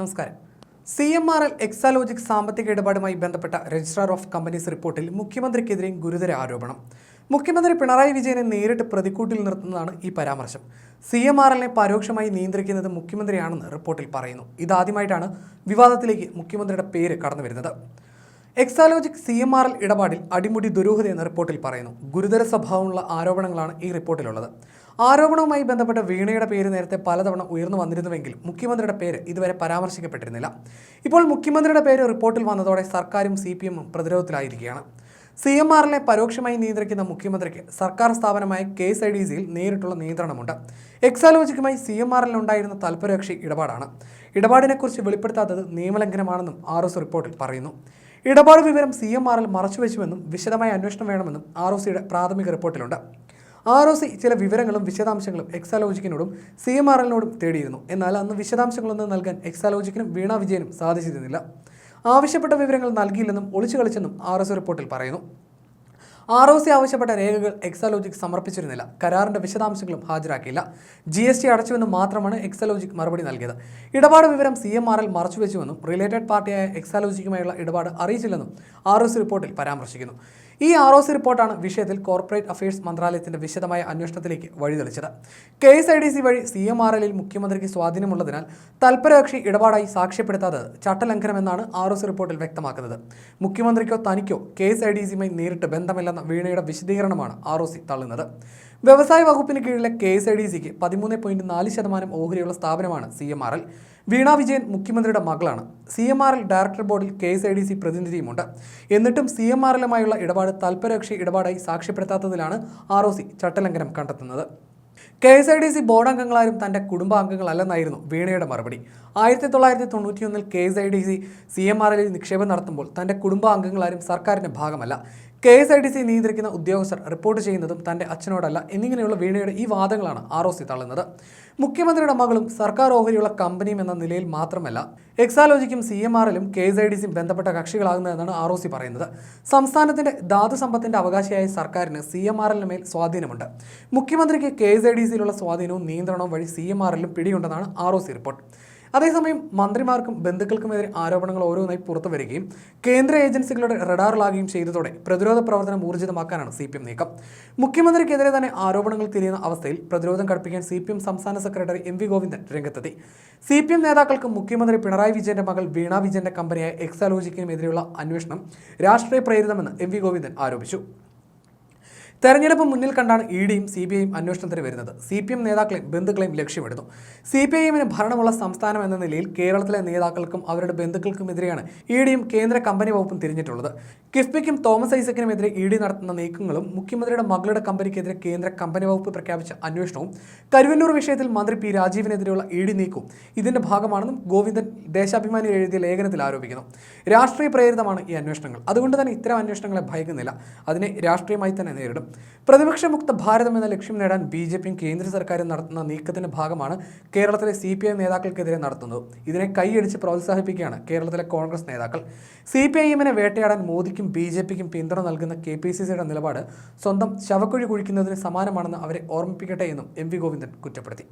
നമസ്കാരം. C M R L Exalogic സാമ്പത്തിക ഇടപാടുമായി ബന്ധപ്പെട്ട രജിസ്ട്രാർ ഓഫ് കമ്പനീസ് റിപ്പോർട്ടിൽ മുഖ്യമന്ത്രിക്കെതിരെയും ഗുരുതര ആരോപണം. മുഖ്യമന്ത്രി പിണറായി വിജയനെ നേരിട്ട് പ്രതിക്കൂട്ടിൽ നിർത്തുന്നതാണ് ഈ പരാമർശം. സി എം ആർ എല്ലിനെ പരോക്ഷമായി നിയന്ത്രിക്കുന്നത് മുഖ്യമന്ത്രിയാണെന്ന് റിപ്പോർട്ടിൽ പറയുന്നു. ഇതാദ്യമായിട്ടാണ് വിവാദത്തിലേക്ക് മുഖ്യമന്ത്രിയുടെ പേര് കടന്നു വരുന്നത്. Exalogic C M R L ഇടപാടിൽ അടിമുടി ദുരൂഹത എന്ന റിപ്പോർട്ടിൽ പറയുന്നു. ഗുരുതര സ്വഭാവമുള്ള ആരോപണങ്ങളാണ് ഈ റിപ്പോർട്ടിലുള്ളത്. ആരോപണവുമായി ബന്ധപ്പെട്ട വീണയുടെ പേര് നേരത്തെ പലതവണ ഉയർന്നു വന്നിരുന്നുവെങ്കിൽ മുഖ്യമന്ത്രിയുടെ പേര് ഇതുവരെ പരാമർശിക്കപ്പെട്ടിരുന്നില്ല. ഇപ്പോൾ മുഖ്യമന്ത്രിയുടെ പേര് റിപ്പോർട്ടിൽ വന്നതോടെ സർക്കാരും സി പി എമ്മും പ്രതിരോധത്തിലായിരിക്കുകയാണ്. സി എം ആറിനെ പരോക്ഷമായി നിയന്ത്രിക്കുന്ന മുഖ്യമന്ത്രിക്ക് സർക്കാർ സ്ഥാപനമായ കെ എസ് ഐ ഡി സിയിൽ നേരിട്ടുള്ള നിയന്ത്രണമുണ്ട്. എക്സാലോജിക്കുമായി സി എം ആറിൽ ഉണ്ടായിരുന്ന തൽപരകക്ഷി ഇടപാടാണ്. ഇടപാടിനെക്കുറിച്ച് വെളിപ്പെടുത്താത്തത് നിയമലംഘനമാണെന്നും ആർ എസ് റിപ്പോർട്ടിൽ പറയുന്നു. ഇടപാട് വിവരം സി എം ആറിൽ മറച്ചുവെച്ചുവെന്നും വിശദമായ അന്വേഷണം വേണമെന്നും ആർ ഒ സിയുടെ പ്രാഥമിക റിപ്പോർട്ടിലുണ്ട്. ആർ ഒ സി ചില വിവരങ്ങളും വിശദാംശങ്ങളും എക്സാലോജിക്കിനോടും സി എം ആർ എല്ലിനോടും തേടിയിരുന്നു. എന്നാൽ അന്ന് വിശദാംശങ്ങളൊന്നും നൽകാൻ എക്സാലോജിക്കിനും വീണ വിജയനും സാധിച്ചിരുന്നില്ല. ആവശ്യപ്പെട്ട വിവരങ്ങൾ നൽകിയില്ലെന്നും ഒളിച്ചു കളിച്ചെന്നും ആർ എസ് റിപ്പോർട്ടിൽ പറയുന്നു. ആർ ഒ സി ആവശ്യപ്പെട്ട രേഖകൾ എക്സാലോജിക് സമർപ്പിച്ചിരുന്നില്ല. കരാറിന്റെ വിശദാംശങ്ങളും ഹാജരാക്കിയില്ല. ജി എസ് ടി അടച്ചുവെന്നും മാത്രമാണ് എക്സാലോജിക് മറുപടി നൽകിയത്. ഇടപാട് വിവരം സി എം ആർ എൽ മറച്ചുവെച്ചുവെന്നും റിലേറ്റഡ് പാർട്ടിയായ എക്സാലോജിക്കുമായുള്ള ഇടപാട് അറിയിച്ചില്ലെന്നും ആർ റിപ്പോർട്ടിൽ പരാമർശിക്കുന്നു. ഈ ആർ ഒ സി റിപ്പോർട്ടാണ് വിഷയത്തിൽ കോർപ്പറേറ്റ് അഫയേഴ്സ് മന്ത്രാലയത്തിന്റെ വിശദമായ അന്വേഷണത്തിലേക്ക് വഴിതെളിച്ചത്. K S I D C വഴി സി എം ആർ എല്ലിൽ മുഖ്യമന്ത്രിക്ക് സ്വാധീനമുള്ളതിനാൽ തൽപരകക്ഷി ഇടപാടായി സാക്ഷ്യപ്പെടുത്താത്തത് ചട്ടലംഘനമെന്നാണ് ആർ ഒ സി റിപ്പോർട്ടിൽ വ്യക്തമാക്കുന്നത്. മുഖ്യമന്ത്രിക്കോ തനിക്കോ കെ എസ് ഐ ഡി സിയുമായി നേരിട്ട് ബന്ധമില്ലെന്ന വീണയുടെ വിശദീകരണമാണ് ആർ ഒ സി തള്ളുന്നത്. വ്യവസായ വകുപ്പിന് കീഴിലെ കെ എസ് ഐ ഡി സിക്ക് പതിമൂന്ന് പോയിന്റ് നാല് ശതമാനം ഓഹരിയുള്ള സ്ഥാപനമാണ് C M R L. Veena Vijayan മുഖ്യമന്ത്രിയുടെ മകളാണ്. C M R L director ബോർഡിൽ K S I D C പ്രതിനിധിയുമുണ്ട്. എന്നിട്ടും സി എം ആർ എല്ലുമായുള്ള ഇടപാട് തൽപരകക്ഷി ഇടപാടായി സാക്ഷ്യപ്പെടുത്താത്തതിലാണ് ആർ ഒ സി ചട്ടലംഘനം കണ്ടെത്തുന്നത്. K S I D C board അംഗങ്ങളാരും തന്റെ കുടുംബാംഗങ്ങളല്ലെന്നായിരുന്നു വീണയുടെ മറുപടി. ആയിരത്തി തൊള്ളായിരത്തി തൊണ്ണൂറ്റിയൊന്നിൽ K S I D C C M R എല്ലിൽ നിക്ഷേപം നടത്തുമ്പോൾ തന്റെ കുടുംബാംഗങ്ങളാരും സർക്കാരിന്റെ ഭാഗമല്ല. K S I D C നിയന്ത്രിക്കുന്ന ഉദ്യോഗസ്ഥർ റിപ്പോർട്ട് ചെയ്യുന്നതും തന്റെ അച്ഛനോടല്ല എന്നിങ്ങനെയുള്ള വീണയുടെ ഈ വാദങ്ങളാണ് ആർ ഒ സി തള്ളുന്നത്. മുഖ്യമന്ത്രിയുടെ മകളും സർക്കാർ ഓഹരിയുള്ള കമ്പനിയും എന്ന നിലയിൽ മാത്രമല്ല എക്സാലോജിക്കും സി എം ആറിലും കെ എസ് ഐ ഡി സിയും ബന്ധപ്പെട്ട കക്ഷികളാകുന്നതെന്നാണ് ആർ ഒ സി പറയുന്നത്. സംസ്ഥാനത്തിന്റെ ധാതു സമ്പത്തിന്റെ അവകാശിയായ സർക്കാരിന് സി എം ആർ എല്ലിന് മേൽ സ്വാധീനമുണ്ട്. മുഖ്യമന്ത്രിക്ക് കെ എസ് ഐ ഡി സിയിലുള്ള സ്വാധീനവും നിയന്ത്രണവും വഴി സി എം ആർ എല്ലും പിടിയുണ്ടെന്നാണ് ആർ ഒ സി റിപ്പോർട്ട്. അതേസമയം മന്ത്രിമാർക്കും ബന്ധുക്കൾക്കുമെതിരെ ആരോപണങ്ങൾ ഓരോന്നായി പുറത്തു വരികയും കേന്ദ്ര ഏജൻസികളുടെ റഡാറിലാകുകയും ചെയ്തതോടെ പ്രതിരോധ പ്രവർത്തനം ഊർജിതമാക്കാനാണ് സി നീക്കം. മുഖ്യമന്ത്രിക്കെതിരെ തന്നെ ആരോപണങ്ങൾ തിരിയുന്ന അവസ്ഥയിൽ പ്രതിരോധം കടുപ്പിക്കാൻ സി സംസ്ഥാന സെക്രട്ടറി എം ഗോവിന്ദൻ രംഗത്തെത്തി. സി നേതാക്കൾക്ക് മുഖ്യമന്ത്രി പിണറായി വിജയന്റെ മകൾ വീണ വിജയന്റെ കമ്പനിയായ എക്സാലോജിക്കിനുമെതിരെയുള്ള അന്വേഷണം രാഷ്ട്രീയ പ്രേരിതമെന്ന് എം വി ഗോവിന്ദൻ ആരോപിച്ചു. തെരഞ്ഞെടുപ്പ് മുന്നിൽ കണ്ടാണ് ഇ ഡിയും സി ബി ഐയും അന്വേഷണത്തിന് വരുന്നത്. സി പി എം നേതാക്കളെയും ബന്ധുക്കളെയും ലക്ഷ്യമിടുന്നു. സി പി ഐ എമ്മിന് ഭരണമുള്ള സംസ്ഥാനം എന്ന നിലയിൽ കേരളത്തിലെ നേതാക്കൾക്കും അവരുടെ ബന്ധുക്കൾക്കുമെതിരെയാണ് ഇ ഡിയും കേന്ദ്ര കമ്പനി വകുപ്പും തിരിഞ്ഞിട്ടുള്ളത്. കിഫ്ബിക്കും തോമസ് ഐസക്കിനുമെതിരെ ഇ ഡി നടത്തുന്ന നീക്കങ്ങളും മുഖ്യമന്ത്രിയുടെ മകളുടെ കമ്പനിക്കെതിരെ കേന്ദ്ര കമ്പനി വകുപ്പ് പ്രഖ്യാപിച്ച അന്വേഷണവും കരുവന്നൂർ വിഷയത്തിൽ മന്ത്രി പി രാജീവിനെതിരെയുള്ള ഇ ഡി നീക്കവും ഇതിന്റെ ഭാഗമാണെന്നും ഗോവിന്ദൻ ദേശാഭിമാനി എഴുതിയ ലേഖനത്തിൽ ആരോപിക്കുന്നു. രാഷ്ട്രീയ പ്രേരിതമാണ് ഈ അന്വേഷണങ്ങൾ. അതുകൊണ്ട് തന്നെ ഇത്തരം അന്വേഷണങ്ങളെ ഭയക്കുന്നില്ല. അതിനെ രാഷ്ട്രീയമായി തന്നെ നേരിടും. പ്രതിപക്ഷമുക്ത ഭാരതം എന്ന ലക്ഷ്യം നേടാൻ ബി ജെ പിയും കേന്ദ്ര സർക്കാരും നടത്തുന്ന നീക്കത്തിന്റെ ഭാഗമാണ് കേരളത്തിലെ സി പി ഐ നേതാക്കൾക്കെതിരെ നടത്തുന്നത്. ഇതിനെ കൈയടിച്ച് പ്രോത്സാഹിപ്പിക്കുകയാണ് കേരളത്തിലെ കോൺഗ്രസ് നേതാക്കൾ. സി പി ഐ എമ്മിനെ വേട്ടയാടാൻ മോദിക്കും ബി ജെ പിക്കും പിന്തുണ നൽകുന്ന കെ പി സി സിയുടെ നിലപാട് സ്വന്തം ശവക്കുഴി കുഴിക്കുന്നതിന് സമാനമാണെന്ന് അവരെ ഓർമ്മിപ്പിക്കട്ടെ എന്നും എം വി ഗോവിന്ദൻ കുറ്റപ്പെടുത്തി.